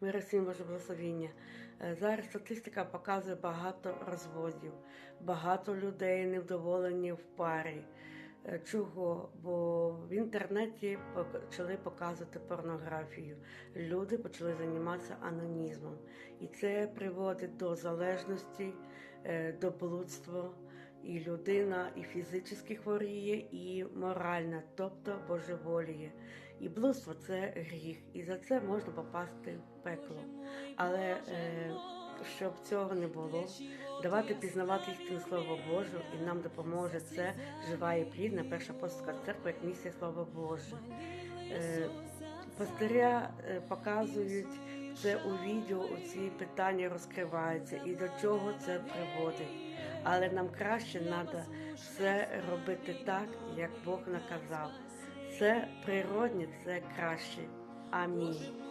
Мира всім Боже благословіння. Е, Зараз статистика показує багато розводів, багато людей невдоволені в парі. Е, Чого? Бо в інтернеті почали показувати порнографію. Люди почали займатися анонізмом. І це приводить до залежності, е, до блудства. І людина і фізично хворіє, і морально, тобто божеволіє. І блудство це гріх, і за це можна попасти в пекло. Але е, щоб цього не було, давати пізнавати істину Слово Боже, і нам допоможе це жива і плідна перша апостольська церква, як місія Слова Боже. Е, пастиря е, показують це у відео, ці питання розкривається і до чого це приводить. Але нам краще треба все робити так, як Бог наказав. Це природне, це краще. Амінь.